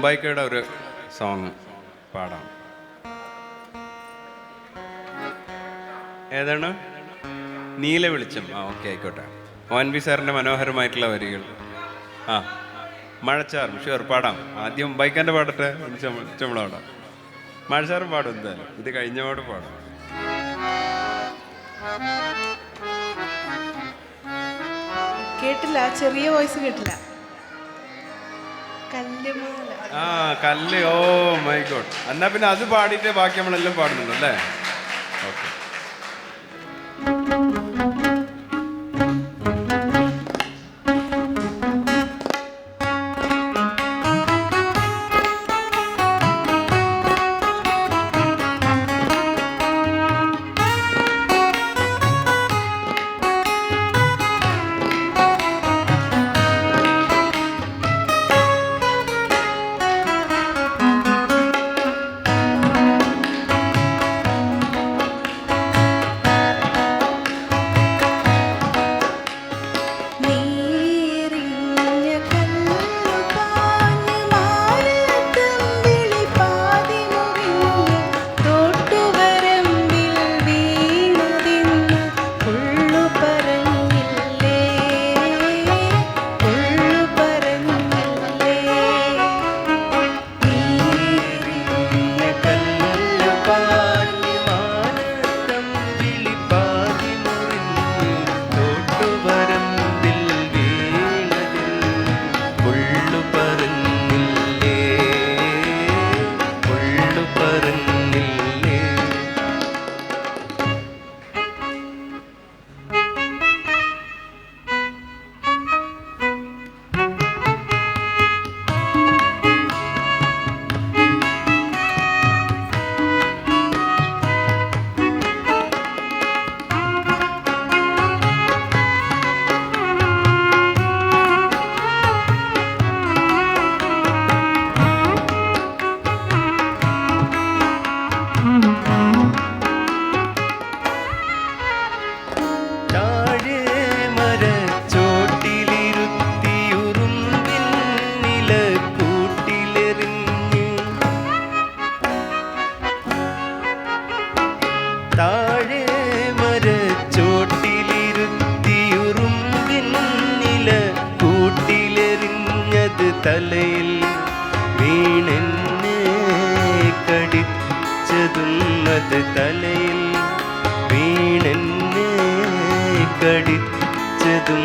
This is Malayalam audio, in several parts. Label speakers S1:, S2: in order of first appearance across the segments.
S1: ജംബായിക്കയുടെ ഒരു സോങ് പാടാം. ഏതാണ്? നീല വെളിച്ചം. ആ ഓക്കെ ആയിക്കോട്ടെ. എൻ വി സാറിന്റെ മനോഹരമായിട്ടുള്ള വരികൾ. ആ മഴച്ചാറും. ഷുവർ പാടാം. ആദ്യം ബൈക്കാന്റെ പാടട്ടെ ചുമള പാടാം മഴച്ചാറും പാടും എന്തായാലും. ഇത് കഴിഞ്ഞ പാട്.
S2: പാടാം കേട്ടില്ല ചെറിയ വോയിസ് കേട്ടില്ല.
S1: ആ കല്ല്. Oh my god. എന്നാ പിന്നെ അത് പാടിയിട്ട് ബാക്കി നമ്മളെല്ലാം പാടുന്നുണ്ട് അല്ലേ
S2: വീണെന്നെ കടിച്ചതും അത് തലയിൽ വീണെന്നെ കടിച്ചതും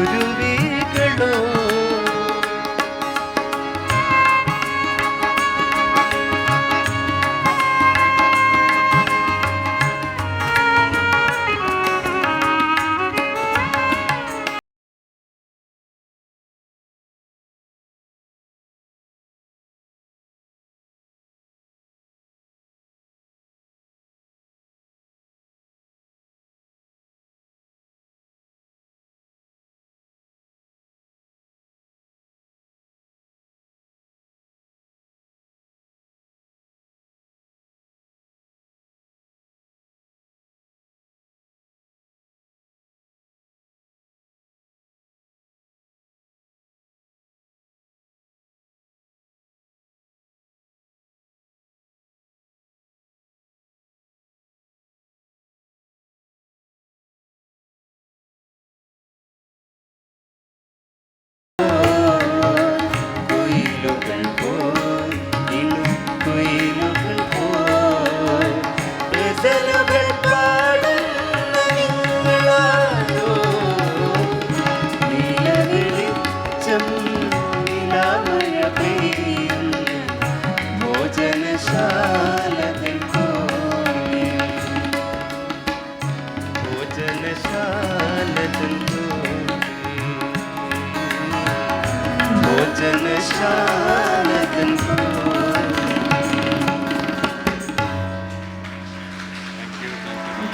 S2: Guru.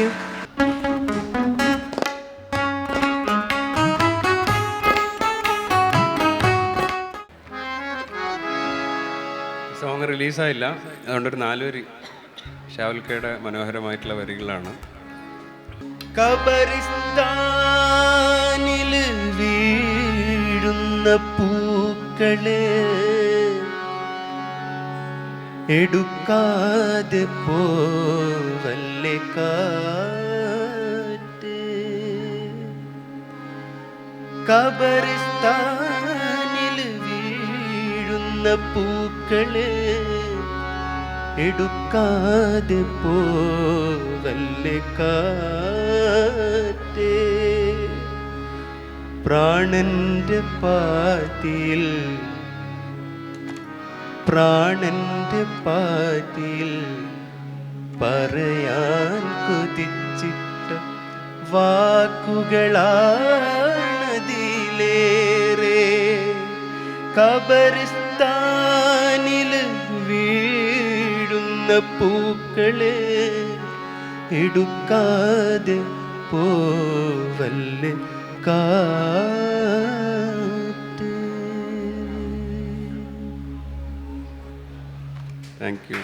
S3: Thank you.
S1: സോങ് റിലീസായില്ല. അതുകൊണ്ടൊരു നാലുവരി ഷാവൽക്കയുടെ മനോഹരമായിട്ടുള്ള വരികളാണ്.
S2: കബറിസ്ഥാനിൽ വീഴുന്ന പൂക്കൾ എടുക്കാതെ പോവല്ലേ കാറ്റ്? കബറിസ്ഥാനിൽ വീഴുന്ന പൂക്കൾ എടുക്കാതെ പോവല്ലേ കാറ്റേ? പ്രാണന്റെ പാതിയിൽ പ്രാണന്റെ പാതിയിൽ പറയാൻ കുതിച്ചിട്ട വാക്കുകളാണതിലേറെ. കബരിസ്ഥാനിൽ വീഴുന്ന പൂക്കളെ എടുക്കാതെ പോവല്ലേ കാറ്റ്
S1: താങ്ക് യു